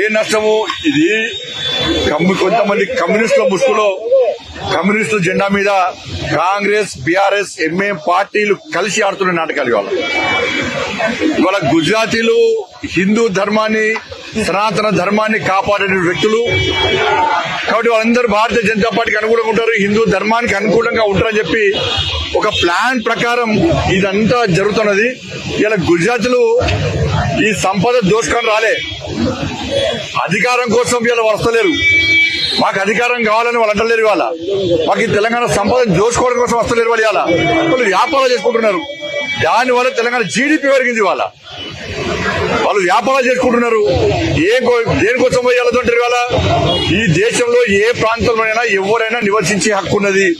ఏ నష్టము? ఇది కొంతమంది కమ్యూనిస్టుల ముసుగులో కమ్యూనిస్టు జెండా మీద కాంగ్రెస్ బీఆర్ఎస్ ఎంఏ పార్టీలు కలిసి ఆడుతున్న నాటకాలు ఇవాళ. ఇవాళ గుజరాతీలు హిందూ ధర్మాన్ని సనాతన ధర్మాన్ని కాపాడే వ్యక్తులు కాబట్టి వాళ్ళందరూ భారతీయ జనతా పార్టీకి అనుకూలంగా ఉంటారు హిందూ ధర్మానికి అనుకూలంగా ఉంటారని చెప్పి ఒక ప్లాన్ ప్రకారం ఇదంతా జరుగుతున్నది. ఇలా గుజరాతీలు ఈ సంపద దోషకం రాలే. అధికారం కోసం వీళ్ళు వస్తలేరు. మాకు అధికారం కావాలని వాళ్ళు అంటలేరు ఇవాళ. మాకు ఈ తెలంగాణ సంపద దోచుకోవడం కోసం వస్తలేరు వాళ్ళు ఇవాళ. వాళ్ళు వ్యాపారాలు చేసుకుంటున్నారు. దానివల్ల తెలంగాణ జీడిపి పెరిగింది ఇవాళ. వాళ్ళు వ్యాపారాలు చేసుకుంటున్నారు. ఏ కో- దేనికోసం పోయి వెళ్తుంటారు ఇవాళ? ఈ దేశంలో ఏ ప్రాంతంలోనైనా ఎవరైనా నివసించే హక్కు ఉన్నది.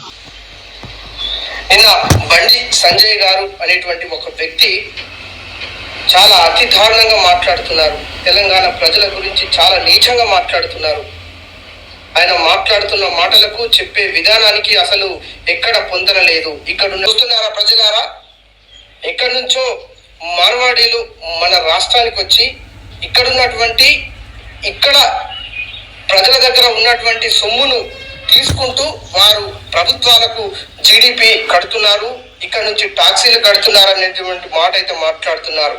నిన్న బండి సంజయ్ గారు అనేటువంటి ఒక వ్యక్తి చాలా అతి దారుణంగా మాట్లాడుతున్నారు. తెలంగాణ ప్రజల గురించి చాలా నీచంగా మాట్లాడుతున్నారు. ఆయన మాట్లాడుతున్న మాటలకు చెప్పే విధానానికి అసలు ఎక్కడ పొందన లేదు. ఇక్కడ చూస్తున్నారా ప్రజలారా? ఎక్కడి నుంచో మార్వాడీలు మన రాష్ట్రానికి వచ్చి ఇక్కడ ఉన్నటువంటి ఇక్కడ ప్రజల దగ్గర ఉన్నటువంటి సొమ్మును తీసుకుంటూ వారు ప్రభుత్వాలకు జీడిపి కడుతున్నారు. ఇక్కడ నుంచి టాక్సీలు కడుతున్నారు అనేటువంటి మాట అయితే మాట్లాడుతున్నారు.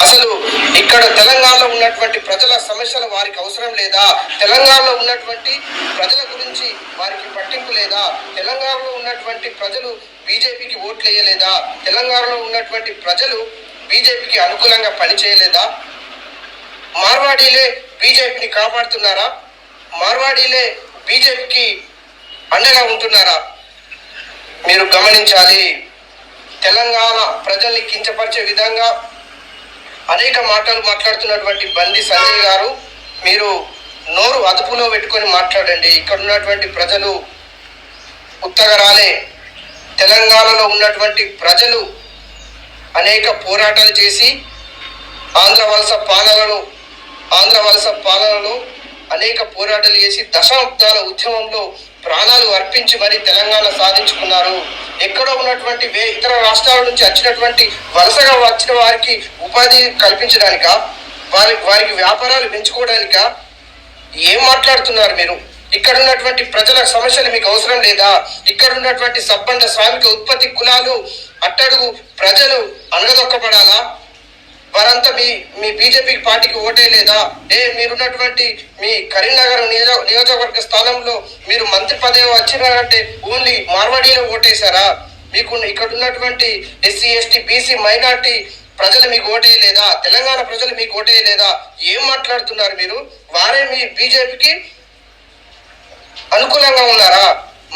అసలు ఇక్కడ తెలంగాణలో ఉన్నటువంటి ప్రజల సమస్యలు వారికి అవసరం లేదా? తెలంగాణలో ఉన్నటువంటి ప్రజల గురించి వారికి పట్టింపు లేదా? తెలంగాణలో ఉన్నటువంటి ప్రజలు బీజేపీకి ఓట్లు వేయలేదా తెలంగాణలో ఉన్నటువంటి ప్రజలు బీజేపీకి అనుకూలంగా పనిచేయలేదా? మార్వాడీలే బీజేపీని కాపాడుతున్నారా? మార్వాడీలే బీజేపీకి అండగా ఉంటున్నారా? మీరు గమనించాలి తెలంగాణ ప్రజల్ని కించపరిచే విధంగా అనేక మాటలు మాట్లాడుతున్నటువంటి బండి సంజయ్ గారు మీరు నోరు అదుపులో పెట్టుకొని మాట్లాడండి. ఇక్కడ ఉన్నటువంటి ప్రజలు ఉత్తగరాలే. తెలంగాణలో ఉన్నటువంటి ప్రజలు అనేక పోరాటాలు చేసి ఆంధ్ర వలస పాలనలో ఆంధ్ర వలస పాలనలో అనేక పోరాటాలు చేసి దశాబ్దాల ఉద్యమంలో ప్రాణాలు అర్పించి మరి తెలంగాణ సాధించుకున్నారు. ఎక్కడో ఉన్నటువంటి వే ఇతర రాష్ట్రాల నుంచి వచ్చినటువంటి వలసగా వచ్చిన వారికి ఉపాధి కల్పించడానిక? వారి వారికి వ్యాపారాలు పెంచుకోవడానికా? ఏం మాట్లాడుతున్నారు మీరు? ఇక్కడ ఉన్నటువంటి ప్రజల సమస్యలు మీకు అవసరం లేదా? ఇక్కడ ఉన్నటువంటి సబ్బండ శ్రామిక ఉత్పత్తి కులాలు అట్టడుగు ప్రజలు అనగదొక్కబడాలా వారంతా మీ మీ బీజేపీ పార్టీకి ఓటే లేదా? ఏ మీరున్నటువంటి మీ కరీంనగర్ నియోజ నియోజకవర్గ స్థానంలో మీరు మంత్రి పదవి వచ్చినారంటే ఓన్లీ మార్వాడీలో ఓటేశారా? మీకు ఇక్కడ ఉన్నటువంటి ఎస్సీ ఎస్టీ బీసీ మైనార్టీ ప్రజలు మీకు ఓటేయలేదా? తెలంగాణ ప్రజలు మీకు ఓటేయలేదా? ఏం మాట్లాడుతున్నారు మీరు? వారే మీ బీజేపీకి అనుకూలంగా ఉన్నారా?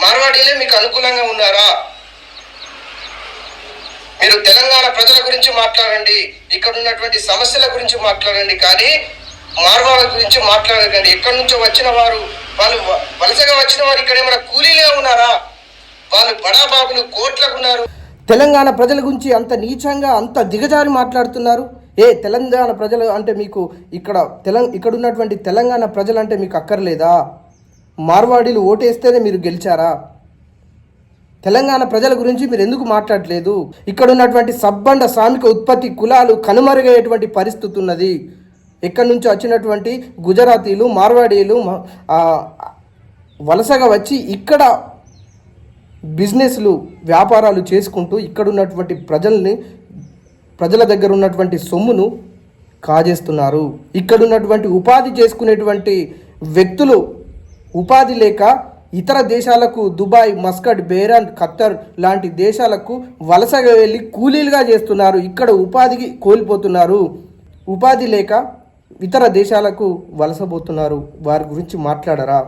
మార్వాడీలే మీకు అనుకూలంగా ఉన్నారా? మీరు తెలంగాణ ప్రజల గురించి మాట్లాడండి ఇక్కడ ఉన్నటువంటి సమస్యల గురించి మాట్లాడండి కానీ మార్వాల గురించి మాట్లాడకండి. ఎక్కడి నుంచో వచ్చిన వారు వాళ్ళు వలసగా వచ్చిన వారు ఇక్కడ ఏమైనా కూలీలే ఉన్నారా? వాళ్ళు బడాబాబులు కోట్లకు ఉన్నారు తెలంగాణ ప్రజల గురించి అంత నీచంగా అంత దిగజారి మాట్లాడుతున్నారు. ఏ తెలంగాణ ప్రజలు అంటే మీకు ఇక్కడ తెలం ఇక్కడ ఉన్నటువంటి తెలంగాణ ప్రజలు అంటే మీకు అక్కర్లేదా? మార్వాడీలు ఓటేస్తేనే మీరు గెలిచారా? తెలంగాణ ప్రజల గురించి మీరు ఎందుకు మాట్లాడలేదు? ఇక్కడ ఉన్నటువంటి సబ్బండ శ్రామిక ఉత్పత్తి కులాలు కనుమరుగయ్యేటువంటి పరిస్థితి ఉన్నది. ఎక్కడి నుంచి వచ్చినటువంటి గుజరాతీలు మార్వాడీలు వలసగా వచ్చి ఇక్కడ బిజినెస్లు వ్యాపారాలు చేసుకుంటూ ఇక్కడ ఉన్నటువంటి ప్రజల్ని ప్రజల దగ్గర ఉన్నటువంటి సొమ్మును కాజేస్తున్నారు. ఇక్కడ ఉన్నటువంటి ఉపాధి చేసుకునేటువంటి వ్యక్తులు ఉపాధి లేక ఇతర దేశాలకు దుబాయ్ మస్కట్ బేరాన్ ఖత్తర్ లాంటి దేశాలకు వలసగా వెళ్ళి కూలీలుగా చేస్తున్నారు. ఇక్కడ ఉపాధికి కోల్పోతున్నారు. ఉపాధి లేక ఇతర దేశాలకు వలసపోతున్నారు. వారి గురించి మాట్లాడరా?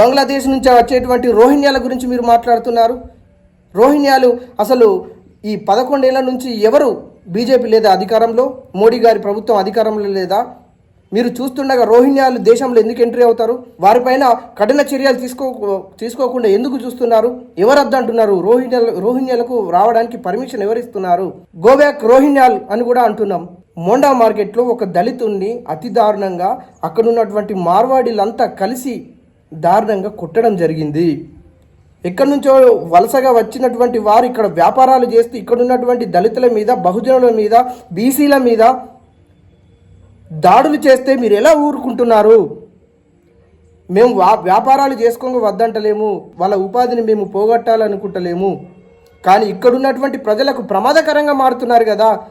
బంగ్లాదేశ్ నుంచి వచ్చేటువంటి రోహింగ్యాల గురించి మీరు మాట్లాడుతున్నారు. రోహింగ్యాలు అసలు ఈ పదకొండేళ్ళ నుంచి ఎవరు బీజేపీ లేదా అధికారంలో? మోడీ గారి ప్రభుత్వం అధికారంలో లేదా? మీరు చూస్తుండగా రోహింగ్యాలు దేశంలో ఎందుకు ఎంట్రీ అవుతారు? వారిపైన కఠిన చర్యలు తీసుకో తీసుకోకుండా ఎందుకు చూస్తున్నారు? ఎవరు అంటున్నారు? రోహింగ్యాల రోహింగ్యాలకు రావడానికి పర్మిషన్ ఎవరిస్తున్నారు? గోబ్యాక్ రోహింగ్యాల్ అని కూడా అంటున్నాం. మోండా మార్కెట్లో ఒక దళితుణ్ణి అతి దారుణంగా అక్కడ ఉన్నటువంటి మార్వాడీలంతా కలిసి దారుణంగా కొట్టడం జరిగింది. ఎక్కడి నుంచో వలసగా వచ్చినటువంటి వారు ఇక్కడ వ్యాపారాలు చేస్తూ ఇక్కడ ఉన్నటువంటి దళితుల మీద బహుజనుల మీద బీసీల మీద దాడులు చేస్తే మీరు ఎలా ఊరుకుంటున్నారు? మేము వా వ్యాపారాలు చేసుకోక వద్దంటలేము వాళ్ళ ఉపాధిని మేము పోగొట్టాలనుకుంటలేము. కానీ ఇక్కడున్నటువంటి ప్రజలకు ప్రమాదకరంగా మారుతున్నారు కదా.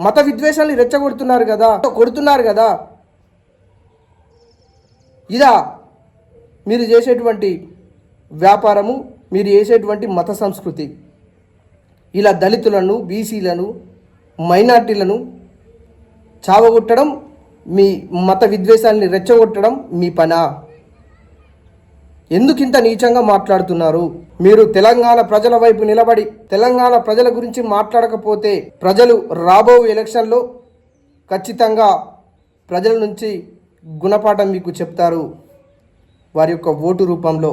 మత విద్వేషాన్ని రెచ్చగొడుతున్నారు కదా. కొడుతున్నారు కదా. ఇదా మీరు చేసేటువంటి వ్యాపారము మీరు చేసేటువంటి మత సంస్కృతి. ఇలా దళితులను బీసీలను మైనార్టీలను చావగొట్టడం మీ మత విద్వేషాన్ని రెచ్చగొట్టడం మీ పనా? ఎందుకు ఇంత నీచంగా మాట్లాడుతున్నారు? మీరు తెలంగాణ ప్రజల వైపు నిలబడి తెలంగాణ ప్రజల గురించి మాట్లాడకపోతే ప్రజలు రాబో ఎలక్షన్లో ఖచ్చితంగా ప్రజల నుంచి గుణపాఠం మీకు చెప్తారు వారి యొక్క ఓటు రూపంలో.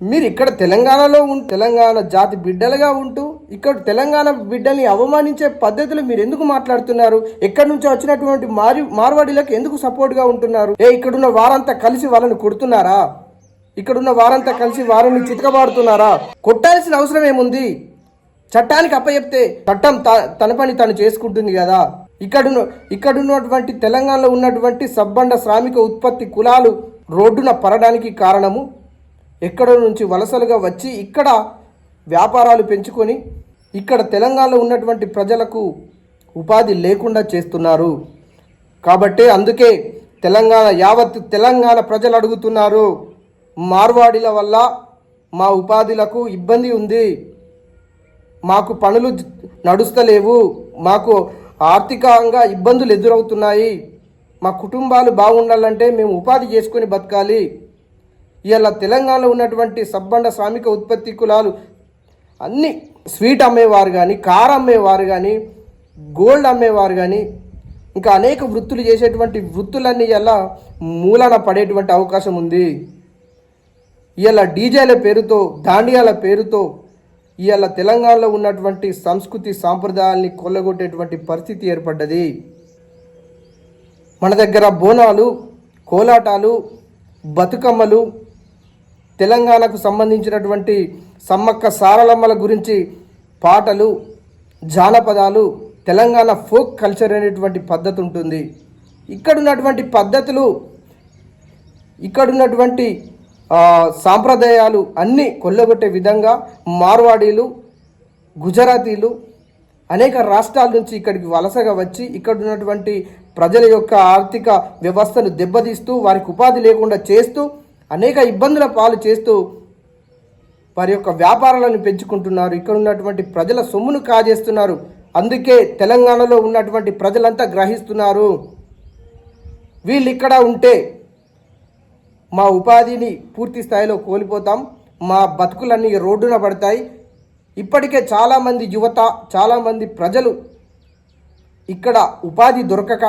మీరు ఇక్కడ తెలంగాణలో ఉం తెలంగాణ జాతి బిడ్డలుగా ఉంటూ ఇక్కడ తెలంగాణ బిడ్డల్ని అవమానించే పద్ధతులు మీరు ఎందుకు మాట్లాడుతున్నారు? ఎక్కడి నుంచో వచ్చినటువంటి మారి మార్వాడీలకు ఎందుకు సపోర్ట్గా ఉంటున్నారు? ఏ ఇక్కడున్న వారంతా కలిసి వాళ్ళని కొడుతున్నారా? ఇక్కడున్న వారంతా కలిసి వారిని చితకబాడుతున్నారా? కొట్టాల్సిన అవసరం ఏముంది? చట్టానికి అప్పచెప్తే చట్టం త- తన పని తను చేసుకుంటుంది కదా. ఇక్కడున్న ఇక్కడున్నటువంటి తెలంగాణలో ఉన్నటువంటి సబ్బండ శ్రామిక ఉత్పత్తి కులాలు రోడ్డున పడడానికి కారణము? ఎక్కడ నుంచి వలసలుగా వచ్చి ఇక్కడ వ్యాపారాలు పెంచుకొని ఇక్కడ తెలంగాణలో ఉన్నటువంటి ప్రజలకు ఉపాధి లేకుండా చేస్తున్నారు. కాబట్టి అందుకే తెలంగాణ యావత్ తెలంగాణ ప్రజలు అడుగుతున్నారు మార్వాడీల వల్ల మా ఉపాధిలకు ఇబ్బంది ఉంది. మాకు పనులు నడుస్తలేవు మాకు ఆర్థికంగా ఇబ్బందులు ఎదురవుతున్నాయి. మా కుటుంబాలు బాగుండాలంటే మేము ఉపాధి చేసుకొని బతకాలి. ఇలా తెలంగాణలో ఉన్నటువంటి సబ్బండ శ్రామిక ఉత్పత్తి కులాలు అన్ని స్వీట్ అమ్మేవారు కానీ కార్ అమ్మేవారు కానీ గోల్డ్ అమ్మేవారు కానీ ఇంకా అనేక వృత్తులు చేసేటువంటి వృత్తులన్నీ ఇలా మూలన పడేటువంటి అవకాశం ఉంది. ఇలా డీజేల పేరుతో దాండియాల పేరుతో ఇవాళ తెలంగాణలో ఉన్నటువంటి సంస్కృతి సాంప్రదాయాల్ని కొల్లగొట్టేటువంటి పరిస్థితి ఏర్పడ్డది. మన దగ్గర బోనాలు కోలాటాలు బతుకమ్మలు తెలంగాణకు సంబంధించినటువంటి సమ్మక్క సారలమ్మల గురించి పాటలు జానపదాలు తెలంగాణ ఫోక్ కల్చర్ అనేటువంటి పద్ధతి ఉంటుంది. ఇక్కడ ఉన్నటువంటి పద్ధతులు ఇక్కడున్నటువంటి ఉన్నటువంటి సాంప్రదాయాలు అన్నీ కొల్లగొట్టే విధంగా మార్వాడీలు గుజరాతీలు అనేక రాష్ట్రాల నుంచి ఇక్కడికి వలసగా వచ్చి ఇక్కడ ఉన్నటువంటి ప్రజల యొక్క ఆర్థిక వ్యవస్థను దెబ్బతీస్తూ వారికి ఉపాధి లేకుండా చేస్తూ అనేక ఇబ్బందుల పాలు చేస్తూ వారి యొక్క వ్యాపారాలను పెంచుకుంటున్నారు. ఇక్కడ ఉన్నటువంటి ప్రజల సొమ్మును కాజేస్తున్నారు. అందుకే తెలంగాణలో ఉన్నటువంటి ప్రజలంతా గ్రహిస్తున్నారు. వీళ్ళు ఇక్కడ ఉంటే మా ఉపాధిని పూర్తి స్థాయిలో కోల్పోతాం. మా బతుకులన్నీ రోడ్డున పడతాయి. ఇప్పటికే చాలామంది యువత చాలామంది ప్రజలు ఇక్కడ ఉపాధి దొరకక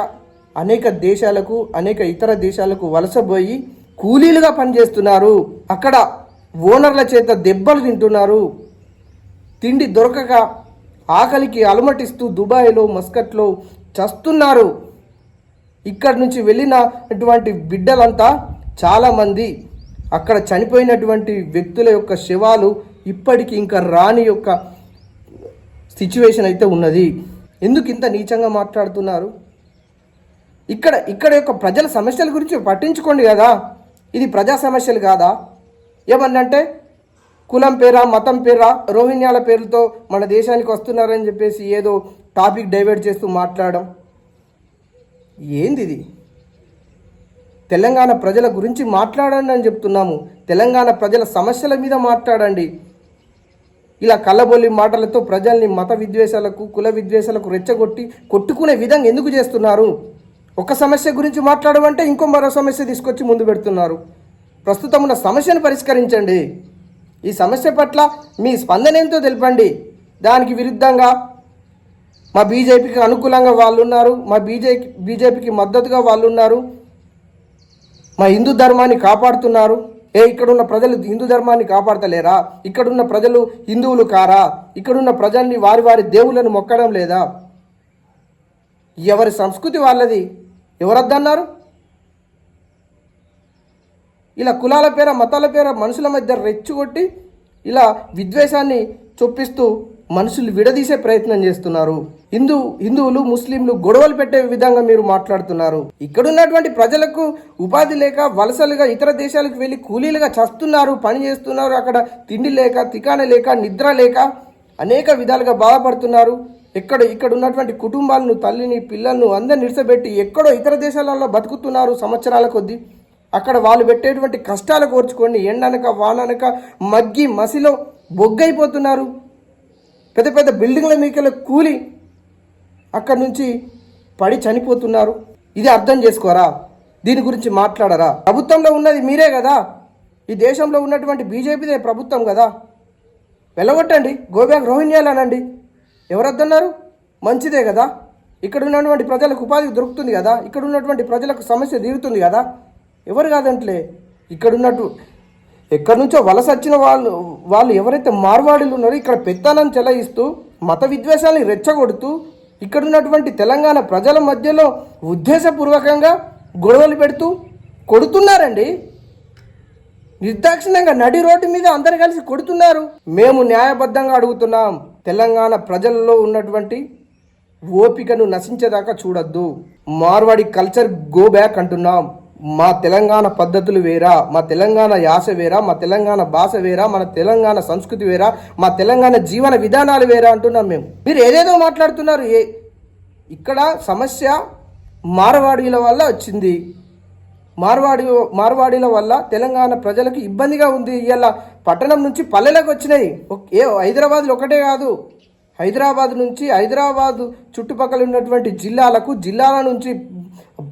అనేక దేశాలకు అనేక ఇతర దేశాలకు వలసపోయి కూలీలుగా పనిచేస్తున్నారు. అక్కడ ఓనర్ల చేత దెబ్బలు తింటున్నారు. తిండి దొరకక ఆకలికి అలమటిస్తూ దుబాయ్లో మస్కట్లో చస్తున్నారు. ఇక్కడి నుంచి వెళ్ళినటువంటి బిడ్డలంతా చాలామంది. అక్కడ చనిపోయినటువంటి వ్యక్తుల యొక్క శవాలు ఇప్పటికీ ఇంకా రాని యొక్క సిచ్యువేషన్ అయితే ఉన్నది. ఎందుకు ఇంత నీచంగా మాట్లాడుతున్నారు? ఇక్కడ ఇక్కడ యొక్క ప్రజల సమస్యల గురించి పట్టించుకోండి కదా. ఇది ప్రజా సమస్యలు కాదా? ఏమన్నంటే కులం పేరా మతం పేరా రోహిణ్యాల పేర్లతో మన దేశానికి వస్తున్నారని చెప్పేసి ఏదో టాపిక్ డైవర్ట్ చేస్తూ మాట్లాడడం. ఏంది ఇది తెలంగాణ ప్రజల గురించి మాట్లాడండి అని చెప్తున్నాము. తెలంగాణ ప్రజల సమస్యల మీద మాట్లాడండి. ఇలా కళ్ళబొల్లి మాటలతో ప్రజల్ని మత విద్వేషాలకు కుల విద్వేషాలకు రెచ్చగొట్టి కొట్టుకునే విధంగా ఎందుకు చేస్తున్నారు? ఒక సమస్య గురించి మాట్లాడమంటే ఇంకో మరో సమస్య తీసుకొచ్చి ముందు పెడుతున్నారు. ప్రస్తుతం ఉన్న సమస్యను పరిష్కరించండి. ఈ సమస్య పట్ల మీ స్పందన ఏంటో తెలపండి. దానికి విరుద్ధంగా మా బీజేపీకి అనుకూలంగా వాళ్ళు ఉన్నారు మా బీజే బీజేపీకి మద్దతుగా వాళ్ళు ఉన్నారు మా హిందూ ధర్మాన్ని కాపాడుతున్నారు. ఏ ఇక్కడున్న ప్రజలు హిందూ ధర్మాన్ని కాపాడతలేరా? ఇక్కడున్న ప్రజలు హిందువులు కారా? ఇక్కడున్న ప్రజల్ని వారి వారి దేవుళ్ళను మొక్కడం లేదా? ఎవరి సంస్కృతి వాళ్ళది? ఎవరద్దన్నారు? ఇలా కులాల పేర మతాల పేర మనుషుల మధ్య రెచ్చగొట్టి ఇలా విద్వేషాన్ని చొప్పిస్తూ మనుషులు విడదీసే ప్రయత్నం చేస్తున్నారు. హిందూ హిందువులు ముస్లింలు గొడవలు పెట్టే విధంగా మీరు మాట్లాడుతున్నారు. ఇక్కడ ఉన్నటువంటి ప్రజలకు ఉపాధి లేక వలసలుగా ఇతర దేశాలకు వెళ్ళి కూలీలుగా చస్తున్నారు పని చేస్తున్నారు అక్కడ తిండి లేక తికాన లేక నిద్ర లేక అనేక విధాలుగా బాధపడుతున్నారు. ఎక్కడ ఇక్కడ ఉన్నటువంటి కుటుంబాలను తల్లిని పిల్లలను అందరిని నిడిసబెట్టి ఎక్కడో ఇతర దేశాలలో బతుకుతున్నారు సంవత్సరాల కొద్దీ. అక్కడ వాళ్ళు పెట్టేటువంటి కష్టాలు కోర్చుకొని ఎండనక వాననక మగ్గి మసిలో బొగ్గైపోతున్నారు. పెద్ద పెద్ద బిల్డింగ్ల మీకెళ్ళ కూలి అక్కడ నుంచి పడి చనిపోతున్నారు. ఇది అర్థం చేసుకోరా? దీని గురించి మాట్లాడరా? ప్రభుత్వంలో ఉన్నది మీరే కదా. ఈ దేశంలో ఉన్నటువంటి బీజేపీదే ప్రభుత్వం కదా. వెళ్ళగొట్టండి. గోబ్యాక్ రోహిణ్యాలు అనండి ఎవరు మంచిదే కదా. ఇక్కడ ఉన్నటువంటి ప్రజలకు ఉపాధి దొరుకుతుంది కదా. ఇక్కడ ఉన్నటువంటి ప్రజలకు సమస్య తీరుతుంది కదా. ఎవరు కాదంట్లే? ఇక్కడ ఉన్నట్టు ఎక్కడి నుంచో వలస వచ్చిన వాళ్ళు వాళ్ళు ఎవరైతే మార్వాడీలు ఉన్నారో ఇక్కడ పెత్తనం చెలాయిస్తూ మత విద్వేషాన్ని రెచ్చగొడుతూ ఇక్కడ ఉన్నటువంటి తెలంగాణ ప్రజల మధ్యలో ఉద్దేశపూర్వకంగా గొడవలు పెడుతూ కొడుతున్నారండి. నిర్దాక్షిణ్యంగా నడి రోడ్డు మీద అందరు కలిసి కొడుతున్నారు. మేము న్యాయబద్ధంగా అడుగుతున్నాం తెలంగాణ ప్రజల్లో ఉన్నటువంటి ఓపికను నశించేదాకా చూడొద్దు. మార్వాడి కల్చర్ గో బ్యాక్ అంటున్నాం. మా తెలంగాణ పద్ధతులు వేరా మా తెలంగాణ యాస వేరా మా తెలంగాణ భాష వేరా మన తెలంగాణ సంస్కృతి వేరా మా తెలంగాణ జీవన విధానాలు వేరా అంటున్నాం మేము. మీరు ఏదేదో మాట్లాడుతున్నారు ఏ ఇక్కడ సమస్య మార్వాడీల వల్ల వచ్చింది. మార్వాడి మార్వాడీల వల్ల తెలంగాణ ప్రజలకు ఇబ్బందిగా ఉంది. ఇవాళ పట్టణం నుంచి పల్లెలకు వచ్చినాయి. ఏ హైదరాబాద్లో ఒకటే కాదు. హైదరాబాద్ నుంచి హైదరాబాద్ చుట్టుపక్కల ఉన్నటువంటి జిల్లాలకు జిల్లాల నుంచి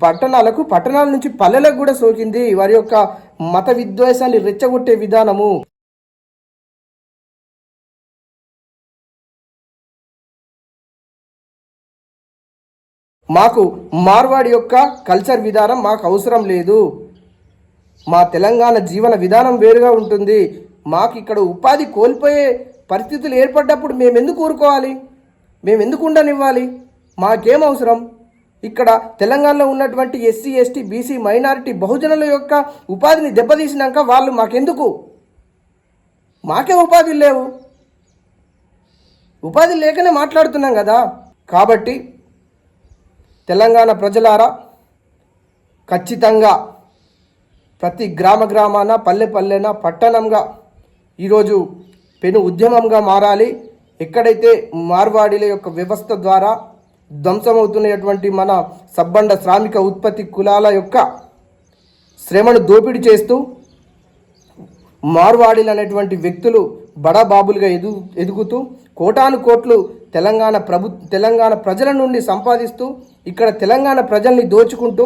పట్టణాలకు పట్టణాల నుంచి పల్లెలకు కూడా సోకింది వారి యొక్క మత విద్వేషాన్ని రెచ్చగొట్టే విధానము. మాకు మార్వాడి యొక్క కల్చర్ విధానం మాకు అవసరం లేదు. మా తెలంగాణ జీవన విధానం వేరుగా ఉంటుంది. మాకు ఇక్కడ ఉపాధి కోల్పోయే పరిస్థితులు ఏర్పడ్డప్పుడు మేము ఎందుకు ఊరుకోవాలి? మేము ఎందుకు ఉండనివ్వాలి? మాకేం అవసరం? ఇక్కడ తెలంగాణలో ఉన్నటువంటి ఎస్సీ ఎస్టీ బీసీ మైనారిటీ బహుజనుల యొక్క ఉపాధిని దెబ్బతీసినాక వాళ్ళు మాకెందుకు? మాకే ఉపాధి లేవు. ఉపాధి లేకనే మాట్లాడుతున్నాం కదా. కాబట్టి తెలంగాణ ప్రజలారా ఖచ్చితంగా ప్రతి గ్రామ గ్రామాన పల్లె పల్లెన పట్టణంగా ఈరోజు పెను ఉద్యమంగా మారాలి. ఎక్కడైతే మార్వాడీల యొక్క వ్యవస్థ ద్వారా ధ్వంసమవుతున్నటువంటి మన సబ్బండ శ్రామిక ఉత్పత్తి కులాల యొక్క శ్రమను దోపిడీ చేస్తూ మార్వాడీలు అనేటువంటి వ్యక్తులు బడాబాబులుగా ఎదు ఎదుగుతూ కోటాను కోట్లు తెలంగాణ ప్రభు తెలంగాణ ప్రజల నుండి సంపాదిస్తూ ఇక్కడ తెలంగాణ ప్రజల్ని దోచుకుంటూ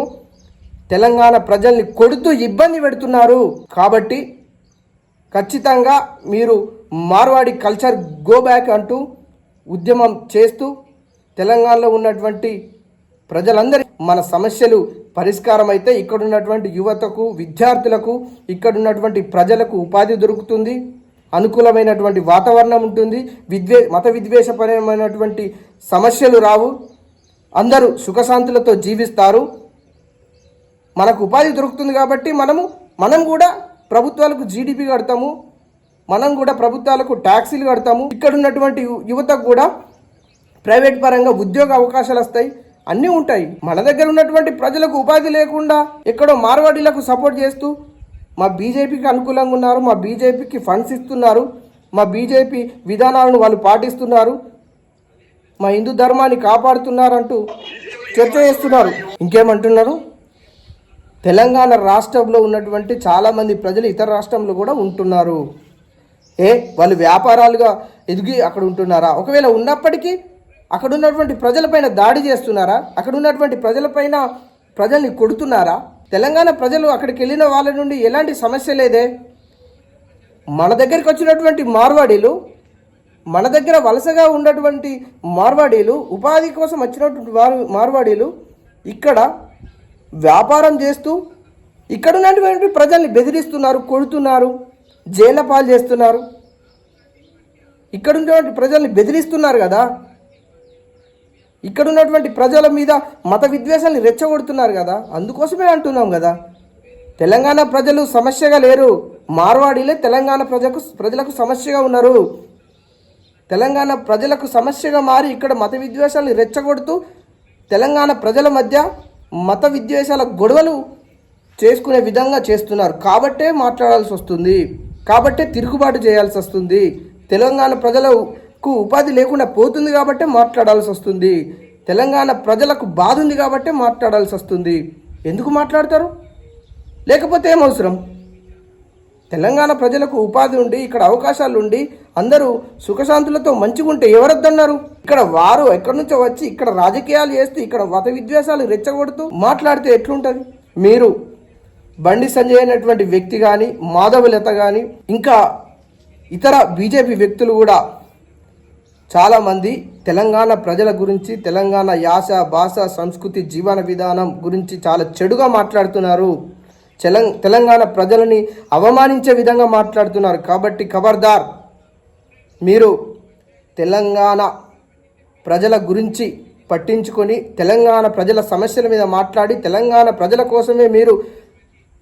తెలంగాణ ప్రజల్ని కొడుతూ ఇబ్బంది పెడుతున్నారు. కాబట్టి ఖచ్చితంగా మీరు మార్వాడి కల్చర్ గో బ్యాక్ అంటూ ఉద్యమం చేస్తూ తెలంగాణలో ఉన్నటువంటి ప్రజలందరి మన సమస్యలు పరిష్కారం అయితే ఇక్కడ ఉన్నటువంటి యువతకు విద్యార్థులకు ఇక్కడ ఉన్నటువంటి ప్రజలకు ఉపాధి దొరుకుతుంది. అనుకూలమైనటువంటి వాతావరణం ఉంటుంది. విద్వే మత విద్వేషపరమైనటువంటి సమస్యలు రావు. అందరూ సుఖశాంతులతో జీవిస్తారు. మనకు ఉపాధి దొరుకుతుంది కాబట్టి మనము మనం కూడా ప్రభుత్వాలకు జీడిపి కడతాము. మనం కూడా ప్రభుత్వాలకు ట్యాక్సీలు కడతాము. ఇక్కడ ఉన్నటువంటి యువతకు కూడా ప్రైవేట్ పరంగా ఉద్యోగ అవకాశాలు వస్తాయి అన్నీ ఉంటాయి. మన దగ్గర ఉన్నటువంటి ప్రజలకు ఉపాధి లేకుండా ఎక్కడో మార్వాడీలకు సపోర్ట్ చేస్తూ మా బీజేపీకి అనుకూలంగా ఉన్నారు మా బీజేపీకి ఫండ్స్ ఇస్తున్నారు మా బీజేపీ విధానాలను వాళ్ళు పాటిస్తున్నారు మా హిందూ ధర్మాన్ని కాపాడుతున్నారంటూ చర్చ చేస్తున్నారు. ఇంకేమంటున్నారు? తెలంగాణ రాష్ట్రంలో ఉన్నటువంటి చాలామంది ప్రజలు ఇతర రాష్ట్రంలో కూడా ఉంటున్నారు. ఏ వాళ్ళు వ్యాపారాలుగా ఎదిగి అక్కడ ఉంటున్నారా? ఒకవేళ ఉన్నప్పటికీ అక్కడ ఉన్నటువంటి ప్రజలపైన దాడి చేస్తున్నారా? అక్కడ ఉన్నటువంటి ప్రజలపైన ప్రజల్ని కొడుతున్నారా? తెలంగాణ ప్రజలు అక్కడికి వెళ్ళిన వాళ్ళ నుండి ఎలాంటి సమస్య లేదే? మన దగ్గరికి వచ్చినటువంటి మార్వాడీలు మన దగ్గర వలసగా ఉన్నటువంటి మార్వాడీలు ఉపాధి కోసం వచ్చినటువంటి వారు మార్వాడీలు ఇక్కడ వ్యాపారం చేస్తూ ఇక్కడ ఉన్నటువంటి ప్రజల్ని బెదిరిస్తున్నారు కొడుతున్నారు జైళ్ళ పాలు చేస్తున్నారు. ఇక్కడ ఉన్నటువంటి ప్రజల్ని బెదిరిస్తున్నారు కదా? ఇక్కడ ఉన్నటువంటి ప్రజల మీద మత విద్వేషాన్ని రెచ్చగొడుతున్నారు కదా అందుకోసమే అంటున్నాం కదా. తెలంగాణ ప్రజలు సమస్యగా లేరు. మార్వాడీలే తెలంగాణ ప్రజలకు ప్రజలకు సమస్యగా ఉన్నారు. తెలంగాణ ప్రజలకు సమస్యగా మారి ఇక్కడ మత విద్వేషాలను రెచ్చగొడుతూ తెలంగాణ ప్రజల మధ్య మత విద్వేషాల గొడవలు చేసుకునే విధంగా చేస్తున్నారు. కాబట్టే మాట్లాడాల్సి వస్తుంది. కాబట్టే తిరుగుబాటు చేయాల్సి వస్తుంది. తెలంగాణ కు ఉపాధి లేకుండా పోతుంది కాబట్టే మాట్లాడాల్సి వస్తుంది. తెలంగాణ ప్రజలకు బాధ ఉంది కాబట్టే మాట్లాడాల్సి వస్తుంది. ఎందుకు మాట్లాడతారు? లేకపోతే ఏం అవసరం? తెలంగాణ ప్రజలకు ఉపాధి ఉండి ఇక్కడ అవకాశాలు ఉండి అందరూ సుఖశాంతులతో మంచిగుంటే ఎవరొద్దన్నారు? ఇక్కడ వారు ఎక్కడి నుంచో వచ్చి ఇక్కడ రాజకీయాలు చేస్తూ ఇక్కడ వత విద్వేషాలు రెచ్చగొడుతూ మాట్లాడితే ఎట్లుంటుంది? మీరు బండి సంజయ్ అనేటువంటి వ్యక్తి కానీ మాధవలత కానీ ఇంకా ఇతర బీజేపీ వ్యక్తులు కూడా చాలామంది తెలంగాణ ప్రజల గురించి తెలంగాణ యాస భాష సంస్కృతి జీవన విధానం గురించి చాలా చెడుగా మాట్లాడుతున్నారు. తెలం తెలంగాణ ప్రజలని అవమానించే విధంగా మాట్లాడుతున్నారు. కాబట్టి ఖబర్దార్ మీరు తెలంగాణ ప్రజల గురించి పట్టించుకొని తెలంగాణ ప్రజల సమస్యల మీద మాట్లాడి తెలంగాణ ప్రజల కోసమే మీరు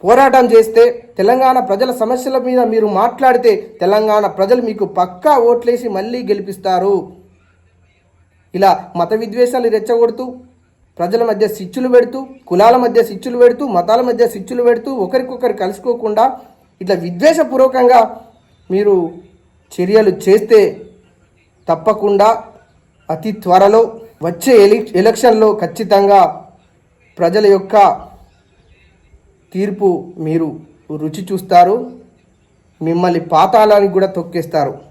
పోరాటం చేస్తే తెలంగాణ ప్రజల సమస్యల మీద మీరు మాట్లాడితే తెలంగాణ ప్రజలు మీకు పక్కా ఓట్లేసి మళ్ళీ గెలిపిస్తారు. ఇలా మత విద్వేషాలు రెచ్చగొడుతూ ప్రజల మధ్య సిచ్చులు పెడుతూ కులాల మధ్య సిచ్చులు పెడుతూ మతాల మధ్య సిచ్చులు పెడుతూ ఒకరికొకరు కలుసుకోకుండా ఇట్లా విద్వేషపూర్వకంగా మీరు చర్యలు చేస్తే తప్పకుండా అతి త్వరలో వచ్చే ఎలి ఎలక్షన్లో ఖచ్చితంగా ప్రజల యొక్క తీర్పు మీరు రుచి చూస్తారు. మిమ్మల్ని పాతాళానికి కూడా తొక్కేస్తారు.